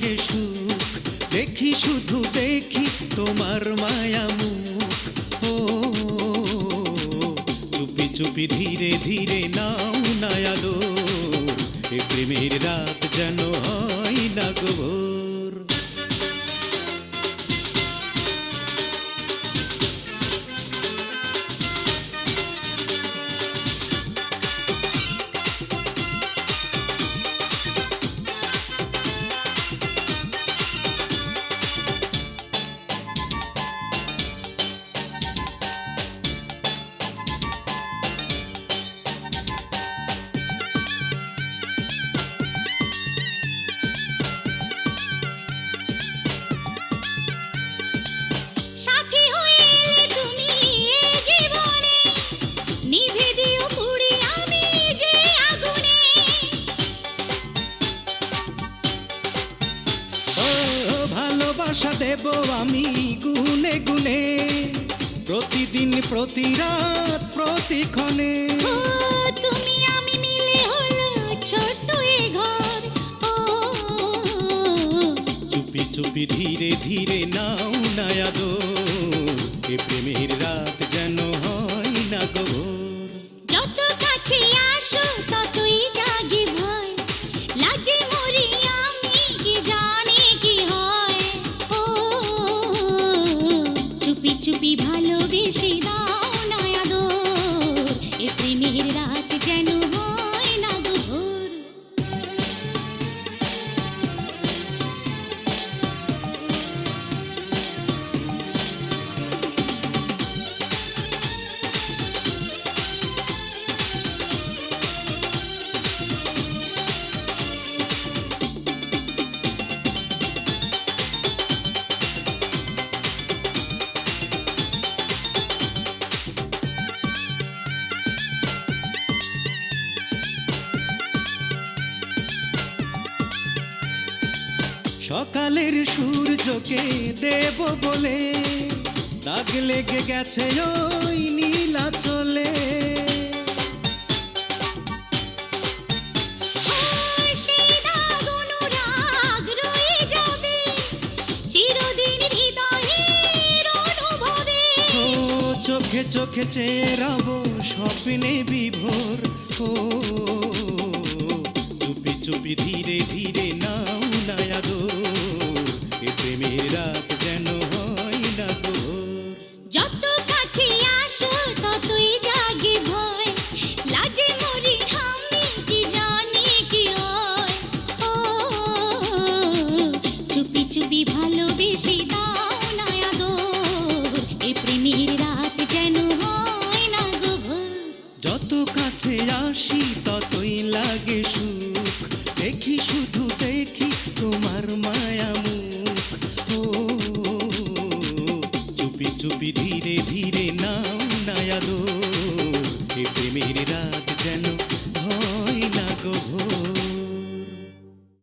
লাগে সুখ। দেখি শুধু দেখি তোমার মায়া মুখ। ও, চুপি চুপি ধীরে ধীরে নাও নায়ালো প্রেমের রাত যেন হয় না গো। ভালোবাসা দেব আমি গুনে গুনে প্রতিদিন প্রতি রাত প্রতিক্ষণে। ক্ষণে তুমি আমি মিলে হলো ছোট ঘর চুপি চুপি ধীরে ধীরে নাও নায়াদো চুপি চুপি সকালের সূর্যকে দেব বলে দাগ লেগে গেছে ওই নীলা চলে চোখে চোখে চেয়ে রব স্বপ্নে বিভোর। ও চুপি চুপি ধীরে ধীরে নাও দেখি শুধু দেখি তোমার